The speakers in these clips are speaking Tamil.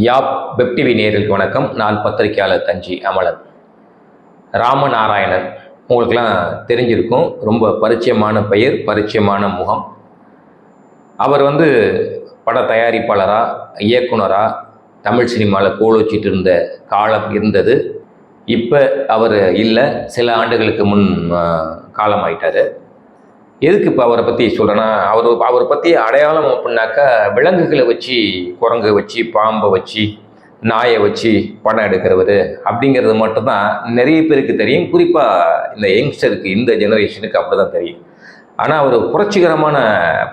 யாப் பெப்டிவி நேரில் வணக்கம். நான் பத்திரிகையாளர் தஞ்சி அமலன். ராமநாராயணன். உங்களுக்கெல்லாம் தெரிஞ்சிருக்கும். ரொம்ப பரிச்சயமான பெயர் பரிச்சயமான முகம். அவர் வந்து பட தயாரிப்பாளராக இயக்குனராக தமிழ் சினிமாவில் கோல் வச்சிட்டு இருந்த காலம் இருந்தது. இப்போ அவர் இல்லை. சில ஆண்டுகளுக்கு முன் காலமாயிட்டார். எதுக்கு இப்போ அவரை பற்றி சொல்கிறேன்னா அவர் அவரை பற்றி அடையாளம் அப்படின்னாக்கா விலங்குகளை வச்சு குரங்கு வச்சு பாம்பை வச்சு நாயை வச்சு படம் எடுக்கிறவர் அப்படிங்கிறது மட்டும்தான் நிறைய பேருக்கு தெரியும். குறிப்பாக இந்த யங்ஸ்டருக்கு இந்த ஜெனரேஷனுக்கு அப்படி தான் தெரியும். ஆனால் அவர் புரட்சிகரமான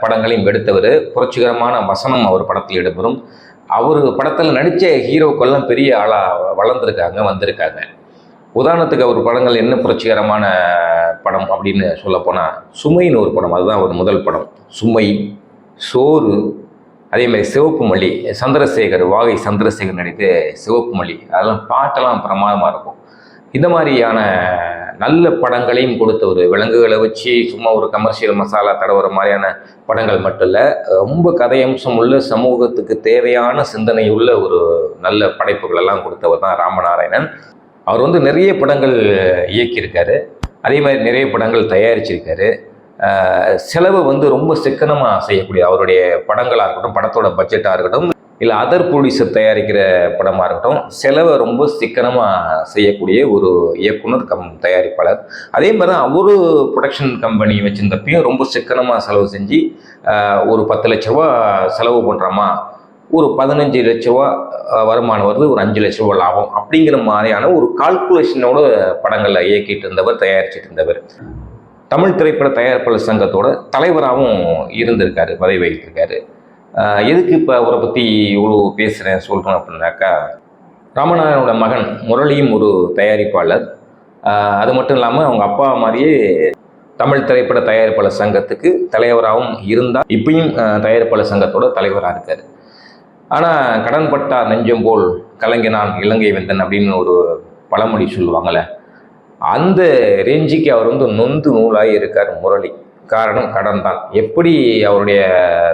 படங்களையும் எடுத்தவர் புரட்சிகரமான வசனம் அவர் படத்தில் எடுப்பதும் அவர் படத்தில் நடித்த ஹீரோக்கள்லாம் பெரிய ஆளாக வளர்ந்துருக்காங்க வந்திருக்காங்க. உதாரணத்துக்கு அவர் படங்கள் என்ன புரட்சிகரமான படம் அப்படின்னு சொல்லப்போனால் சுமைன்னு ஒரு படம் அதுதான் ஒரு முதல் படம். சுமை சோறு அதே மாதிரி சிவப்பு மல்லி சந்திரசேகர் வாகை சந்திரசேகர் நடித்த சிவப்பு மல்லி அதெல்லாம் பாட்டெல்லாம் பிரமாதமாக இருக்கும். இந்த மாதிரியான நல்ல படங்களையும் கொடுத்த ஒரு விலங்குகளை வச்சு சும்மா ஒரு கமர்ஷியல் மசாலா தடவுற மாதிரியான படங்கள் மட்டும் இல்லை ரொம்ப கதையம்சம் உள்ள சமூகத்துக்கு தேவையான சிந்தனை உள்ள ஒரு நல்ல படைப்புகளெல்லாம் கொடுத்தவர் தான் ராமநாராயணன். அவர் வந்து நிறைய படங்கள் இயக்கியிருக்காரு. அதே மாதிரி நிறைய படங்கள் தயாரிச்சிருக்காரு. செலவு வந்து ரொம்ப சிக்கனமாக செய்யக்கூடிய அவருடைய படங்களாக இருக்கட்டும் படத்தோட பட்ஜெட்டாக இருக்கட்டும் இல்லை அதர் ப்ரொடியூசர் தயாரிக்கிற படமாக இருக்கட்டும் செலவை ரொம்ப சிக்கனமாக செய்யக்கூடிய ஒரு இயக்குனர் கம் தயாரிப்பாளர். அதே மாதிரி தான் ஒரு ப்ரொடக்ஷன் கம்பெனி வச்சுருந்தப்பையும் ரொம்ப சிக்கனமாக செலவு செஞ்சு ஒரு பத்து லட்ச ரூபா செலவு பண்ணுறோமா ஒரு பதினஞ்சு லட்ச ரூபா வருமானம் வருது ஒரு அஞ்சு லட்ச ரூபா லாபம் அப்படிங்கிற மாதிரியான ஒரு கால்குலேஷனோட படங்களை இயக்கிட்டு இருந்தவர் தயாரிச்சிட்டு இருந்தவர். தமிழ் திரைப்பட தயாரிப்பாளர் சங்கத்தோட தலைவராகவும் இருந்திருக்காரு பதவி வகித்திருக்காரு எதுக்கு இப்போ அவரை பற்றி இவ்வளோ பேசுகிறேன் சொல்கிறேன் அப்படின்னாக்கா ராமநாதனோட மகன் முரளியும் ஒரு தயாரிப்பாளர். அது மட்டும் இல்லாமல் அவங்க அப்பா மாதிரியே தமிழ் திரைப்பட தயாரிப்பாளர் சங்கத்துக்கு தலைவராகவும் இருந்தால் இப்பயும் தயாரிப்பாளர் சங்கத்தோட தலைவராக இருக்கார். ஆனால் கடன்பட்டார் நெஞ்சம் போல் கலைஞனான் இலங்கை வெந்தன் அப்படின்னு ஒரு பழமொழி சொல்லுவாங்கள்ல அந்த ரேஞ்சுக்கு அவர் வந்து நொந்து நூலாகி இருக்கார் முரளி. காரணம் கடன் தான். எப்படி அவருடைய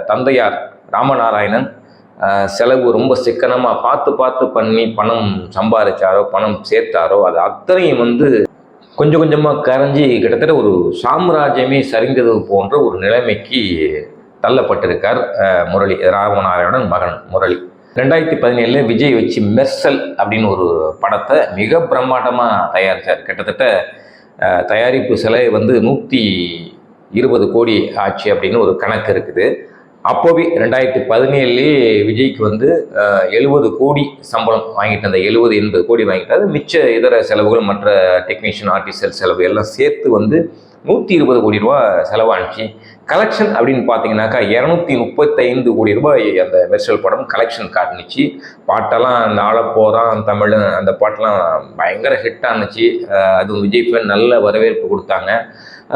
தந்தையார் ராமநாராயணன் செலவு ரொம்ப சிக்கனமாக பார்த்து பார்த்து பண்ணி பணம் சம்பாதிச்சாரோ பணம் சேர்த்தாரோ அது அத்தனையும் வந்து கொஞ்சம் கொஞ்சமாக கரைஞ்சி கிட்டத்தட்ட ஒரு சாம்ராஜ்யமே சரிந்தது போன்ற ஒரு நிலைமைக்கு தள்ளப்பட்டிருக்கார் முரளி ராமநாராயணன் மகன் முரளி. ரெண்டாயிரத்தி பதினேழில் விஜய் வச்சு மெர்சல் அப்படின்னு ஒரு படத்தை மிக பிரம்மாண்டமாக தயாரித்தார் கிட்டத்தட்ட தயாரிப்பு செலவு வந்து நூற்றி இருபது கோடி ஆச்சு அப்படின்னு ஒரு கணக்கு இருக்குது. அப்போவே ரெண்டாயிரத்தி பதினேழுலேயே விஜய்க்கு வந்து எழுபது கோடி சம்பளம் வாங்கிட்டு அந்த எழுபது எண்பது கோடி வாங்கிட்டாரு மிச்ச இதர செலவுகள் மற்ற டெக்னீஷியன் ஆர்டிஸ்டல் செலவு எல்லாம் சேர்த்து வந்து நூற்றி இருபது கோடி ரூபா செலவானுச்சு. கலெக்ஷன் அப்படின்னு பார்த்தீங்கன்னாக்கா இரநூத்தி முப்பத்தைந்து கோடி ரூபாய் அந்த மெர்சல் படம் கலெக்ஷன் காட்டுனுச்சு. பாட்டெல்லாம் அந்த ஆளப்போதான் தமிழ் அந்த பாட்டெல்லாம் பயங்கர ஹிட் ஆனுச்சு. அதுவும் விஜய் ஃபேன் நல்ல வரவேற்பு கொடுத்தாங்க.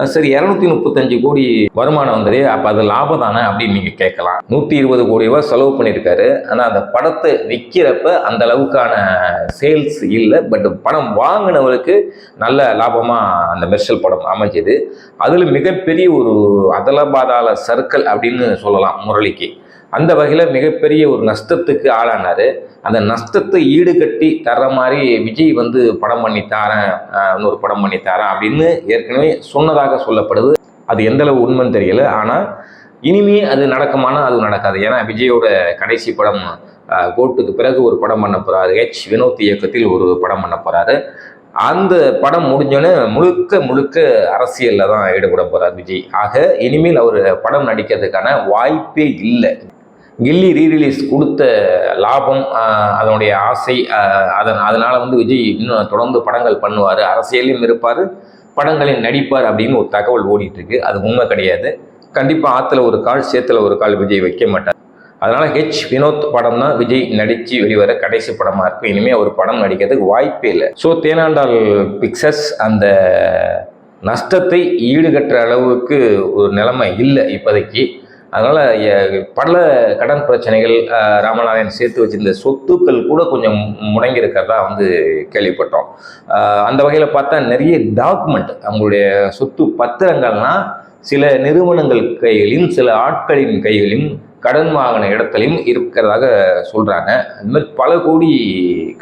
சரி இரநூத்தி முப்பத்தஞ்சு கோடி வருமானம் வந்தது அப்போ அது லாபம் தானே அப்படின்னு நீங்கள் கேட்கலாம். நூற்றி இருபது கோடி ரூபா செலவு பண்ணியிருக்காரு. ஆனால் அந்த படத்தை விற்கிறப்ப அந்த அளவுக்கான சேல்ஸ் இல்லை. பட் படம் வாங்கினவருக்கு நல்ல லாபமாக அந்த மெர்ஷல் படம் அமைஞ்சது. அதில் மிகப்பெரிய ஒரு அதலபாதால சர்க்கிள் அப்படின்னு சொல்லலாம் முரளிக்கு. அந்த வகையில் மிகப்பெரிய ஒரு நஷ்டத்துக்கு ஆளானார். அந்த நஷ்டத்தை ஈடுகட்டி தர்ற மாதிரி விஜய் வந்து படம் பண்ணி தாரேன் இன்னொரு படம் பண்ணி தாரேன் அப்படின்னு ஏற்கனவே சொன்னதாக சொல்லப்படுது. அது எந்தளவு உண்மைன்னு தெரியல. ஆனால் இனிமே அது நடக்குமானா அது நடக்காது. ஏன்னா விஜயோட கடைசி படம் கோட்டுக்கு பிறகு ஒரு படம் பண்ண போகிறாரு ஹெச் வினோத் இயக்கத்தில் ஒரு படம் பண்ண போகிறாரு அந்த படம் முடிஞ்சோன்னே முழுக்க முழுக்க அரசியலில் தான் ஈடுபட போகிறார் விஜய். ஆக இனிமேல் அவர் படம் நடிக்கிறதுக்கான வாய்ப்பே இல்லை. கில்லி ரீரிலீஸ் கொடுத்த லாபம் அதனுடைய ஆசை அதன் அதனால் வந்து விஜய் இன்னும் தொடர்ந்து படங்கள் பண்ணுவார். அரசியலையும் இருப்பார் படங்களில் நடிப்பார் அப்படின்னு ஒரு தகவல் ஓடிட்டுருக்கு. அது உண்மை கிடையாது. கண்டிப்பாக ஆற்றுல ஒரு கால் சேத்துல ஒரு கால் விஜய் வைக்க மாட்டார். அதனால் ஹெச் வினோத் படம் தான் விஜய் நடித்து வெளிவர கடைசி படமாக இருக்கும் இனிமேல் அவர் படம் நடிக்கிறதுக்கு வாய்ப்பே இல்லை. ஸோ தேனாண்டால் பிக்சர்ஸ் அந்த நஷ்டத்தை ஈடுகட்டுற அளவுக்கு ஒரு நிலைமை இல்லை இப்போதைக்கு. அதனால் பல கடன் பிரச்சனைகள் ராமநாதன் சேர்த்து வச்சிருந்த சொத்துக்கள் கூட கொஞ்சம் முடங்கி இருக்கிறதா வந்து கேள்விப்பட்டோம். அந்த வகையில் பார்த்தா நிறைய டாக்குமெண்ட் அவங்களுடைய சொத்து பத்திரங்கள்லாம் சில நிறுவனங்கள் கைகளிலும் சில ஆட்களின் கைகளிலும் கடன் வாங்கின இடத்துலையும் இருக்கிறதாக சொல்கிறாங்க இந்த மாதிரி பல கோடி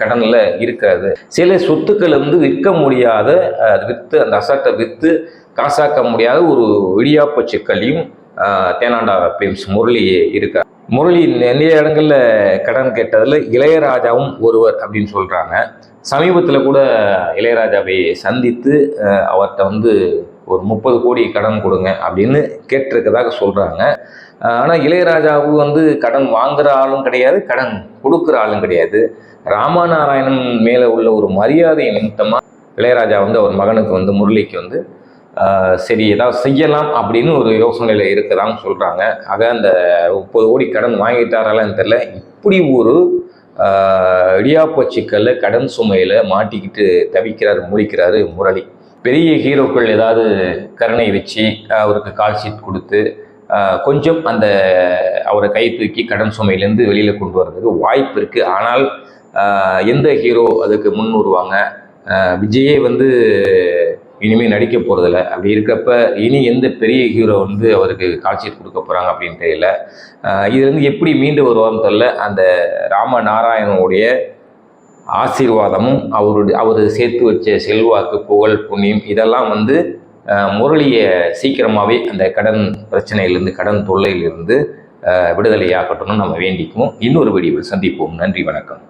கடனில் இருக்கிறது. சில சொத்துக்கள் வந்து விற்க முடியாத விற்று அந்த அசட்டை விற்று காசாக்க முடியாத ஒரு இடியாப்ப சிக்கலையும் தேனாண்டா பிலிம்ஸ் முரளி இருக்கார் முரளி நிறைய இடங்களில் கடன் கேட்டதில் இளையராஜாவும் ஒருவர் அப்படின்னு சொல்கிறாங்க சமீபத்தில் கூட இளையராஜாவை சந்தித்து அவர்கிட்ட வந்து ஒரு முப்பது கோடி கடன் கொடுங்க அப்படின்னு கேட்டிருக்கதாக சொல்கிறாங்க ஆனால் இளையராஜாவு வந்து கடன் வாங்குற ஆளும் கிடையாது கடன் கொடுக்குற ஆளும் கிடையாது. ராமநாராயணன் மேலே உள்ள ஒரு மரியாதை நிமித்தமாக இளையராஜா வந்து அவர் மகனுக்கு வந்து முரளிக்கு வந்து சரி ஏதாவது செய்யலாம் அப்படின்னு ஒரு யோசனையில் இருக்கிறான்னு சொல்கிறாங்க ஆக அந்த முப்பது கோடி கடன் வாங்கிட்டாரான்னு தெரில இப்படி ஒரு இடியாப்பச்சிக்கல்ல கடன் சுமையில் மாட்டிக்கிட்டு தவிக்கிறார் முழிக்கிறாரு முரளி. பெரிய ஹீரோக்கள் ஏதாவது கருணை வச்சு அவருக்கு கால் ஷீட் கொடுத்து கொஞ்சம் அந்த அவரை கை தூக்கி கடன் சுமையிலேருந்து வெளியில் கொண்டு வர்றதுக்கு வாய்ப்பு இருக்குது ஆனால் எந்த ஹீரோ அதுக்கு முன் வருவாங்க விஜயே வந்து இனிமேல் நடிக்க போகிறதில்ல அப்படி இருக்கப்ப இனி எந்த பெரிய ஹீரோ வந்து அவருக்கு காட்சி கொடுக்க போகிறாங்க அப்படின்னு தெரியல. இதுலேருந்து எப்படி மீண்டு வருவார்னு தெரில அந்த ராம நாராயணனுடைய ஆசீர்வாதமும் அவருடைய அவர் சேர்த்து வச்ச செல்வாக்கு புகழ் புண்ணியம் இதெல்லாம் வந்து முரளியை சீக்கிரமாகவே அந்த கடன் பிரச்சனையிலிருந்து கடன் தொல்லையிலிருந்து அஹ், விடுதலையாகட்டும்னு நம்ம வேண்டிக்குவோம். இன்னொரு வீடியோவில் சந்திப்போம். நன்றி வணக்கம்.